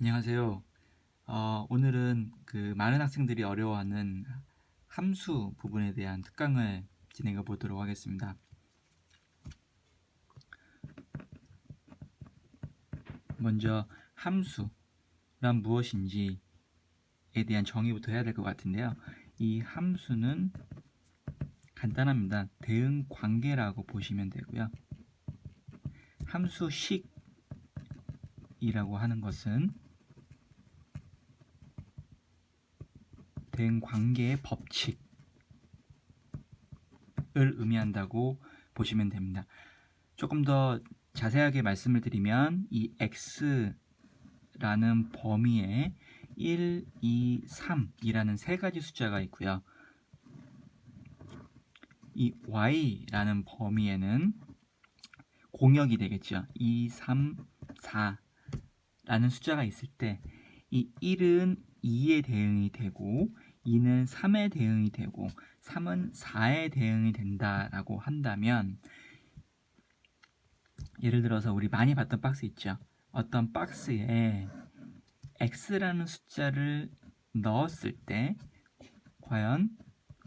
안녕하세요. 어, 오늘은 그 많은 학생들이 어려워하는 함수 부분에 대한 특강을 진행해 보도록 하겠습니다. 먼저 함수란 무엇인지에 대한 정의부터 해야 될 것 같은데요. 이 함수는 간단합니다. 대응 관계라고 보시면 되고요. 함수식이라고 하는 것은 대응 관계의 법칙을 의미한다고 보시면 됩니다. 조금 더 자세하게 말씀을 드리면 이 x라는 범위에 1, 2, 3이라는 세 가지 숫자가 있고요. 이 y라는 범위에는 공역이 되겠죠. 2, 3, 4라는 숫자가 있을 때 이 1은 2에 대응이 되고 2는 3에 대응이 되고 3은 4에 대응이 된다라고 한다면 예를 들어서 우리 많이 봤던 박스 있죠. 어떤 박스에 x라는 숫자를 넣었을 때 과연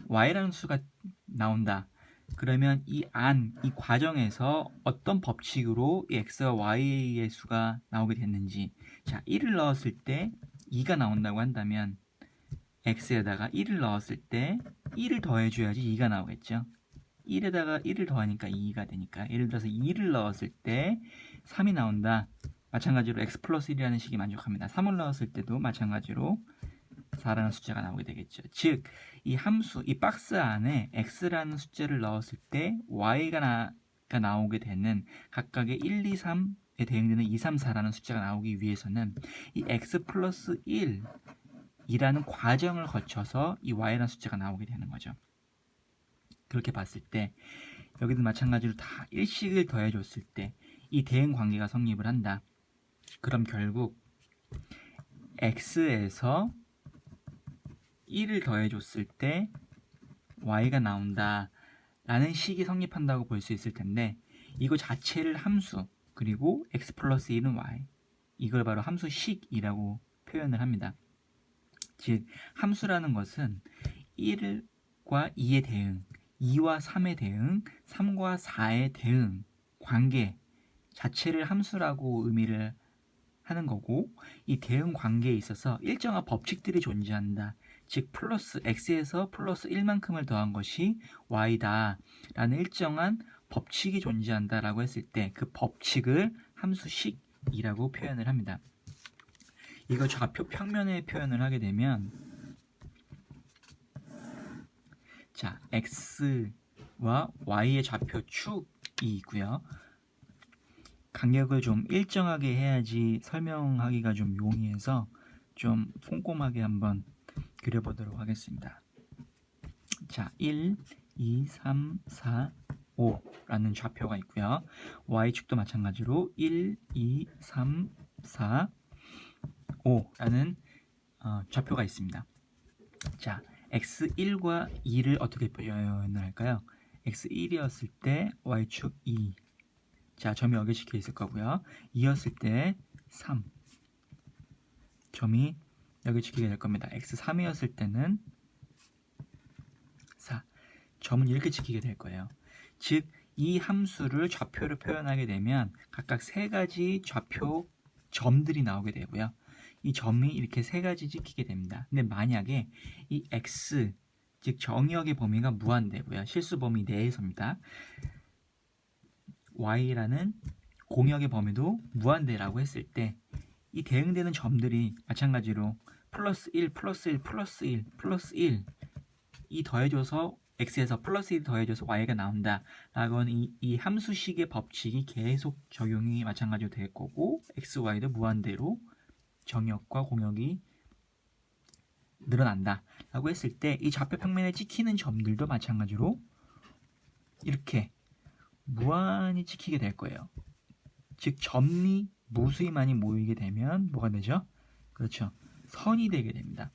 y라는 수가 나온다. 그러면 이 안, 이 과정에서 어떤 법칙으로 이 x와 y의 수가 나오게 됐는지 자, 1을 넣었을 때 2가 나온다고 한다면 x에다가 1을 넣었을 때 1을 더해줘야지 2가 나오겠죠. 1에다가 1을 더하니까 2가 되니까 예를 들어서 2를 넣었을 때 3이 나온다. 마찬가지로 x 플러스 1이라는 식이 만족합니다. 3을 넣었을 때도 마찬가지로 4라는 숫자가 나오게 되겠죠. 즉, 이 함수, 이 박스 안에 x라는 숫자를 넣었을 때 y가 나, 가 나오게 되는 각각의 1, 2, 3에 대응되는 2, 3, 4라는 숫자가 나오기 위해서는 이 x 플러스 1 이라는 과정을 거쳐서 이 y라는 숫자가 나오게 되는 거죠. 그렇게 봤을 때 여기도 마찬가지로 다 1씩을 더해줬을 때 이 대응 관계가 성립을 한다. 그럼 결국 x에서 1을 더해줬을 때 y가 나온다 라는 식이 성립한다고 볼 수 있을 텐데 이거 자체를 함수 그리고 x 플러스 1은 y 이걸 바로 함수식이라고 표현을 합니다. 즉 함수라는 것은 1과 2의 대응 2와 3의 대응, 3과 4의 대응 관계 자체를 함수라고 의미를 하는 거고 이 대응 관계에 있어서 일정한 법칙들이 존재한다. 즉 플러스 x에서 플러스 1만큼을 더한 것이 y다 라는 일정한 법칙이 존재한다라고 했을 때 그 법칙을 함수식이라고 표현을 합니다. 이거 좌표 평면에 표현을 하게 되면 자, x와 y의 좌표 축이 있고요. 간격을 좀 일정하게 해야지 설명하기가 좀 용이해서 좀 꼼꼼하게 한번 그려보도록 하겠습니다. 자, 1, 2, 3, 4, 5라는 좌표가 있고요. y축도 마찬가지로 1, 2, 3, 4, 5라는 어, 좌표가 있습니다. 자, x1과 2를 어떻게 표현을 할까요? x1이었을 때 y축 2. 자, 점이 여기 찍혀 있을 거고요. 2였을 때 3. 점이 여기 찍히게 될 겁니다. x3이었을 때는 4. 점은 이렇게 찍히게 될 거예요. 즉, 이 함수를 좌표로 표현하게 되면 각각 세 가지 좌표 점들이 나오게 되고요. 이 점이 이렇게 세 가지 찍히게 됩니다. 근데 만약에 이 x 즉 정의역의 범위가 무한대고요. 실수 범위 내에서입니다. y라는 공역의 범위도 무한대라고 했을 때 이 대응되는 점들이 마찬가지로 플러스 1, 플러스 1, 플러스 1, 플러스 1 이 더해줘서 x에서 플러스 1 더해줘서 y가 나온다 라고 하는 이, 이 함수식의 법칙이 계속 적용이 마찬가지로 될 거고 x, y도 무한대로 정역과 공역이 늘어난다 라고 했을 때 이 좌표 평면에 찍히는 점들도 마찬가지로 이렇게 무한히 찍히게 될 거예요. 즉 점이 무수히 많이 모이게 되면 뭐가 되죠? 그렇죠. 선이 되게 됩니다.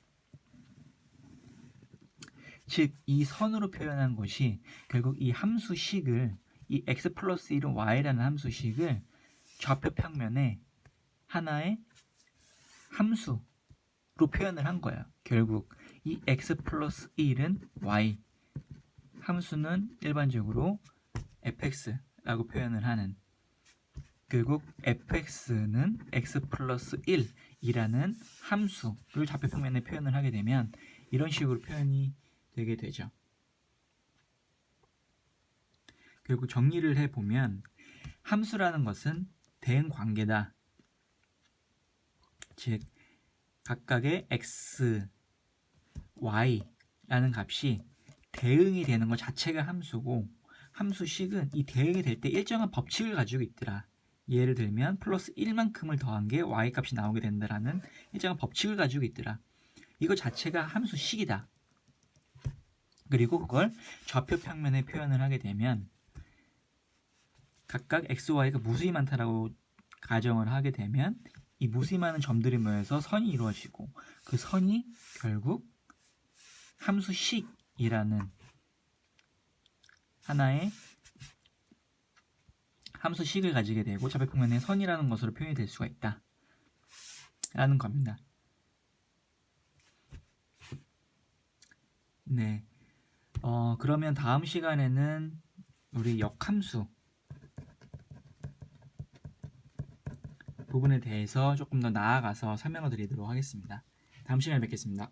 즉 이 선으로 표현한 것이 결국 이 함수식을 이 x 플러스 1은 y라는 함수식을 좌표 평면에 하나의 함수로 표현을 한 거예요. 결국 이 x 플러스 1은 y 함수는 일반적으로 fx라고 표현을 하는 결국 fx는 x 플러스 1이라는 함수를 좌표 평면에 표현을 하게 되면 이런 식으로 표현이 되게 되죠. 결국 정리를 해보면 함수라는 것은 대응 관계다. 즉 각각의 x, y라는 값이 대응이 되는 것 자체가 함수고 함수식은 이 대응이 될 때 일정한 법칙을 가지고 있더라. 예를 들면 플러스 1만큼을 더한 게 y 값이 나오게 된다라는 일정한 법칙을 가지고 있더라. 이거 자체가 함수식이다. 그리고 그걸 좌표 평면에 표현을 하게 되면 각각 x, y가 무수히 많다라고 가정을 하게 되면 이 무수히 많은 점들이 모여서 선이 이루어지고 그 선이 결국 함수식이라는 하나의 함수식을 가지게 되고 평면에 선이라는 것으로 표현이 될 수가 있다. 라는 겁니다. 네. 어, 그러면 다음 시간에는 우리 역함수 부분에 대해서 조금 더 나아가서 설명을 드리도록 하겠습니다. 다음 시간에 뵙겠습니다.